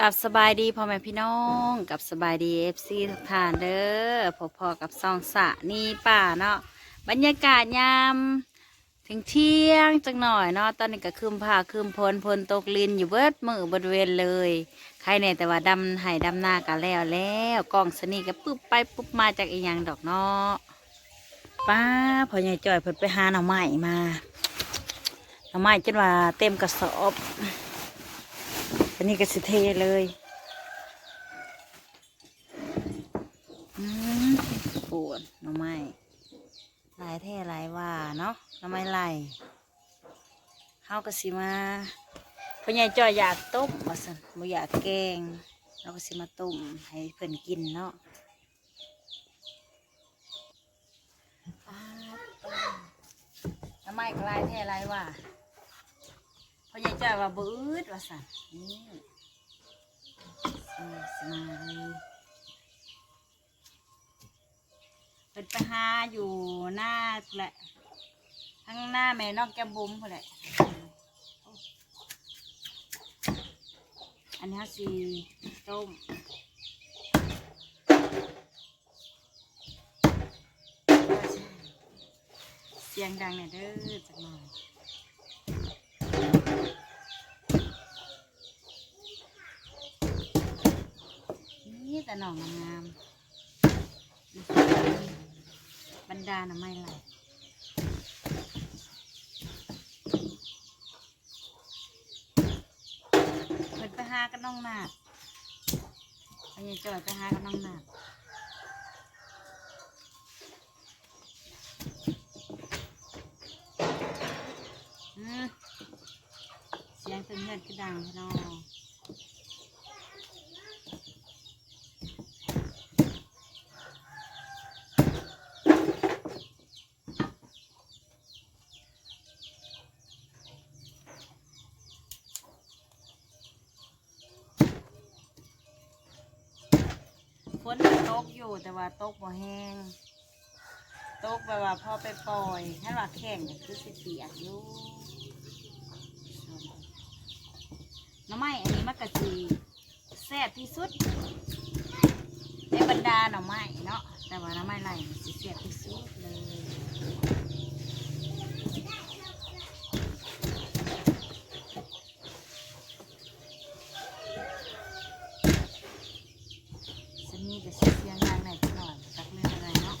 กับสบายดีพ่อแม่พี่น้องกับสบายดีเอฟซีทุกท่านเด้อพอพอๆกับซองสะนี่ป่าเนาะบรรยากาศยามถึงเที่ยงจังหน่อยเนาะตอนนี้ก็คืมผ้าคืมพลพลตกลินอยู่เบิดมือบริเวณเลย ใครเนี่ยแต่ว่าดำไห้ดำหน้ากันแล้วแล้วกล้องสนีก็ปุ๊บไปปุ๊บมาจากอีหยังดอกเนาะป้าพอใหญ่จ่อยเพิ่นไปหาหน่อไม้มาหน่อไม้จนว่าเต็มกระสอบ อันนี้ก็สิเทเลยอืมปวดหน่อไม้ลายแท่ลายว่าเนาะหน่อไม้ไหลเฮาก็สิมาพ่อใหญ่จอยอยากต้มมาสันบ่อยากแกงเราก็สิมาต้มให้เพิ่นกินเนาะป๊าดหน่อไม้ก็หลายแท่ลายว่า พ่อใหญ่จ้อยว่าบืดว่าสั่นนี่สมาเลยเป็นไปหาอยู่หน้าแหละทั้งหน้าแม่นอกแก้มบุ้มพอแหละอันนี้เขาสีต้มเสียงดังหน่ยเด้อจักหน่อย นี่แต่หนองงามบรรดาหน่อไม้ไหลเปิดไปหากันน้องนาดไปยายจอยไปหากันน้องนาดเสียงเป็นเลือดคือดังพี่น้อง ตกอยู่แต่ว่าตกบ่แห้งตกแบบว่าพอไปปล่อยถ้าว่าแข็งคือสิเปียกอยู่น้ำไม้อันนี้มันกะจีแซ่บที่สุดในบรรดาหน่อไม้เนาะแต่ว่าน้ำไม้ไหลสิแซ่บที่สุดเลยสนี่ก็สิเสียงดังหน่อยจักหน่อยจักเรื่องอะไรเนาะ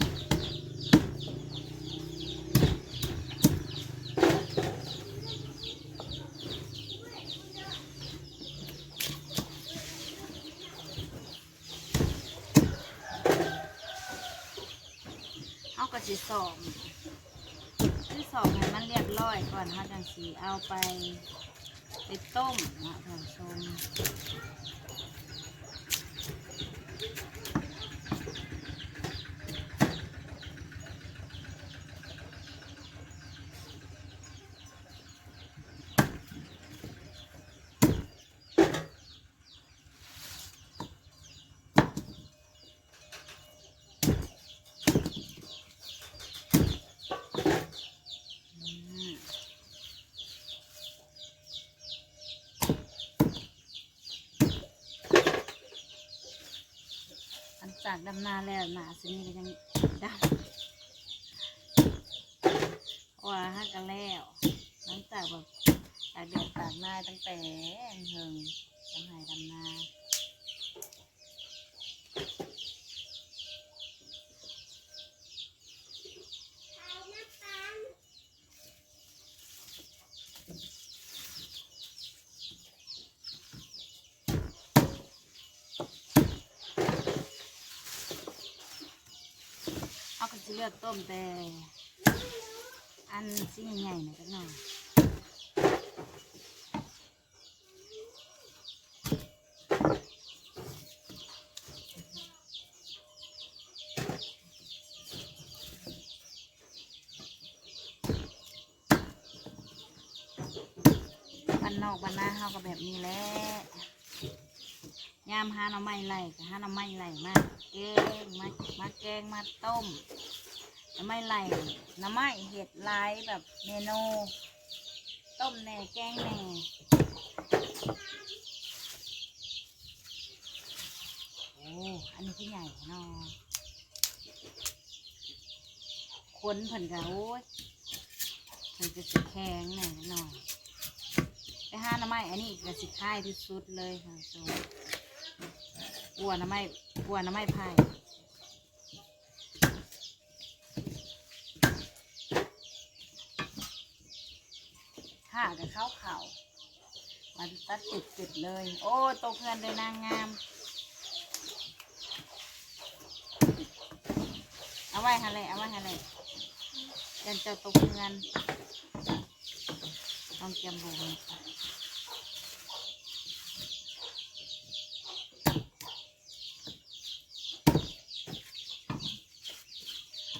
เอา กระสิสอบคือสอบให้มันเรียบร้อยก่อนฮะจังสีเอาไปไปต้มนะท่านผู้ชม จากดำนาแล้วหนาสินี่ก็ยังดำเพราะว่าฮักกันแล้วหลังจากแบบตากแดดตากหน้าตั้งแต่เฮิงทำไห้ดำนา เลือกต้มแต่อันสิ่ใหญ่ๆหน่อยก็หน่อยบ้านนอกบ้านนาเฮาก็แบบนี้แหละยามหาหน่อไม้ไหลหาหน่อไม้ไหลมาแกงมามาแกงมาต้ม น้ำไม่ไหลน้ำไม่เห็ดลายแบบเมนูต้มแหน่แกงแหน่คือใหญ่เนาะคนเพิ่นก็โอ้ยเพิ่นจะสิแข็งแหน่หน่อยไปหาน้ำไม้อันนี้ก็สิค่ายที่สุดเลยค่ะโซบัวน้ำไม้บัวน้ำไม้ไผ่ข้ากับข้าวเข่ามันตัดจุดจุดๆเลย โอ้โตเพื่อนเลยนางงาม เอาไว้ฮะเลยเอาไว้ฮะเลยยันเจ้าตกเงินต้องเตรียมบุญ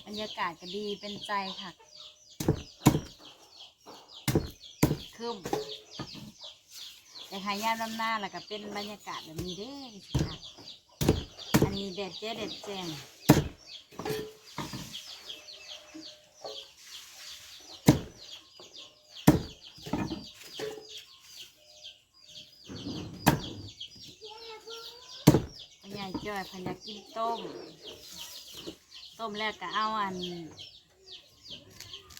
บรรยากาศก็ดีเป็นใจค่ะ คืมแต่หายามลำหน้าแล้วก็เป็นบรรยากาศแบบนี้เด้อันนี้เด็ดเจ๊เด็ดแจงพญายจ้อยพญากินต้ม ต้มแล้วก็เอาอัน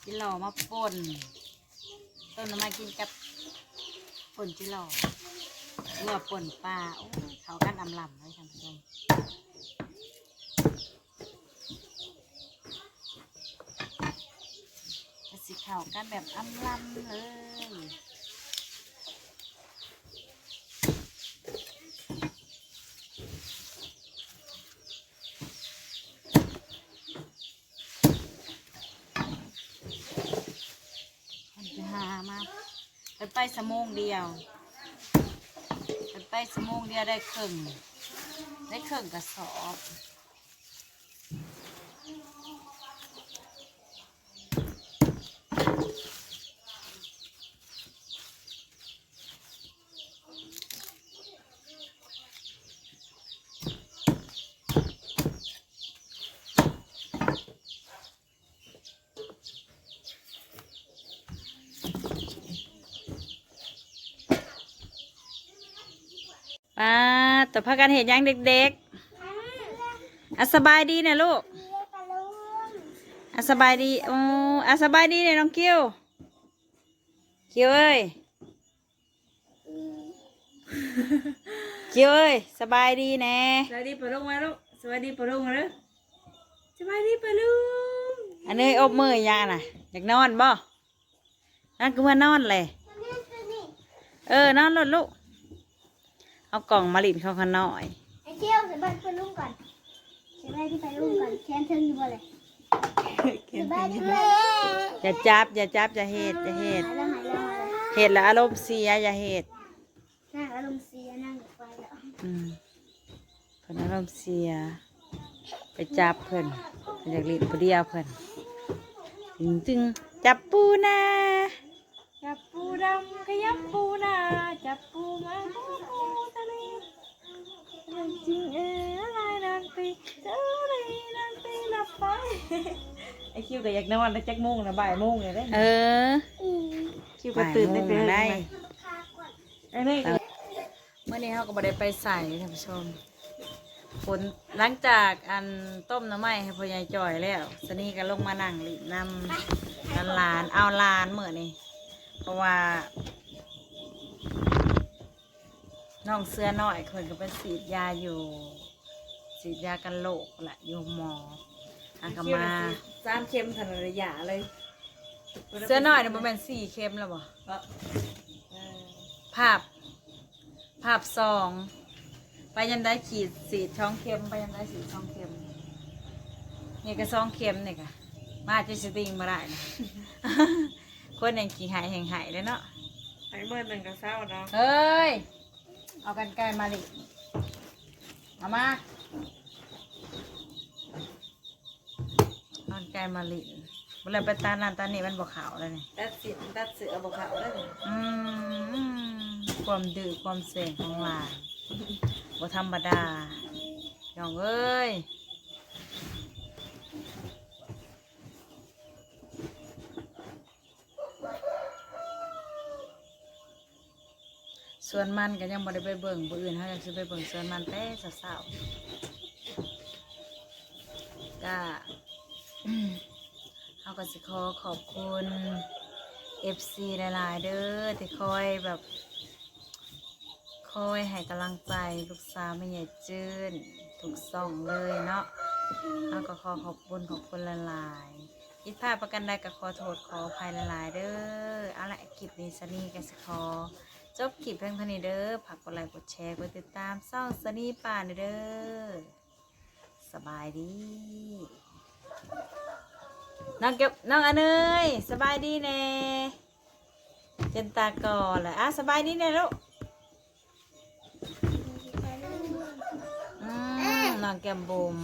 จิหล่อมาป่น ต้น้ำมากินกับป่นจิหล่อเรือป่นปลาโอ้ยเขากันอำลำเลยท่านผู้ชมสิเขากันแบบอำลำเลย มันไปหามาไปไป สมงเดียวไปไปสมงเดียวได้ครึ่งได้ครึ่งกระสอบ ป้าแต่พากันเห็นยังเด็กๆอะสบายดีนะลูกอะสบายดีโอ้อะสบายดีเนี่ยน้องคิวคิวเอ้ยคิวเอ้ยสบายดีแน่สวัสดีปะลุงมาลูกสวัสดีปะลุงมาลูกสวัสดีปะลุงอันนี้อบมืออยางน่ะอยากนอนบ่นั่นก็ว่านอนเลยเออนอนลดลูก เอากล่องมาลินเขาขางหน่อยไอ้เที่ยวสบายไปลุงก่อนสบายที่ไปลุงก่อนแคนเทิงอยู่บ่เลยสบายดีไหมอย่าจับอย่าจับอย่าเหตุอย่าเหตุหายแล้วหายแล้วหายแล้วเหตุแล้วอารมณ์เสียอย่าเหตุนั่งอารมณ์เสียนั่งไฟแล้วอืมเพิ่นอารมณ์เสีย ไปจับเพิ่นเพิ่นอยากลิ้นผู้เดียวเพิ่นจึงจึงจับปูนาจับปูดำขยับปูนาจับปูมาปูปูทะเลเรื่องจริงเอ๋อะไรนานปีเจ้าเลยนานปีหลับไปไอ คิวก็อยากนอนแล้วจักโมงนะบ่ายโมงเลยได้เออ คิวก็ตื่นได้บ่ายโมงได้ได้ไอ้นี่ก็เมื่อนี้เขาก็บ่ได้ไปใส่ท่านผู้ชมฝนหลังจากอันต้มน้ำไม้ให้พ่อใหญ่จ่อยแล้วสนี่ก็ลงมานั่งลินนำนันลานเอาลานเมื่อนี่เพราะว่าน้องเสื้อน้อยคนก็ไปฉีดยาอยู่ฉีดยากันโรคแหละอยู่หมอ อากมาสามเข็มทันระยะเลยเสื้อน้อยเนี่ยมันเป็นสี่เข็มแล้วบ่เออเออภาพ ภาพสอง ไปยันได้ขีดสีดช่องเข็มไปยันได้สีดช่องเข็มนี่ก็สองเข็มนี่ค่ะมาจะสติงมาได้นะคนแห่งขี้หายแห่งหายเลยเนาะไอ้เมื่อหนึ่งก็เศร้าเนาะเฮ้ย เอากันไกลมาดิเอามาเอากัน ไกลมาลิเวลาไปตานันตานี่มันบอกขาวแล้วนี่ตัดสินตัดเสือบอกเขาแล้วนี่อืมความดื้อความเสียงของหลานบ่ธรรมดาน้องเอ้ยส่วนมันก็ยังบ่ได้ไปเบิ่งบ่อื่นเขาอยากสิไปเบิ่งส่วนมันแต่สาวๆก็เขา ก็สิขอขอบคุณ FC หลายๆ เด้อที่คอยแบบคอยให้กำลังใจลูกสาวไม่ใหญ่จืนถูกส่องเลยเนาะเขาก็ขอขอบคุณขอบคุณหลายๆผิดพลาดประกันใดก็ขอโทษขออภัยหลายๆเด้อเอาละคลิปนี้สนีกันสิขอจบคลิปเพียงเท่านี้เด้อฝากกดไลค์กดแชร์กดติดตามซ่องสนีป่านเด้อสบายดี น้องเก็บน้องอเนยสบายดีแน่เจนตาก่อนเลยอะสบายดีแน่ลูกอืมน้องแก้มบุ๋ม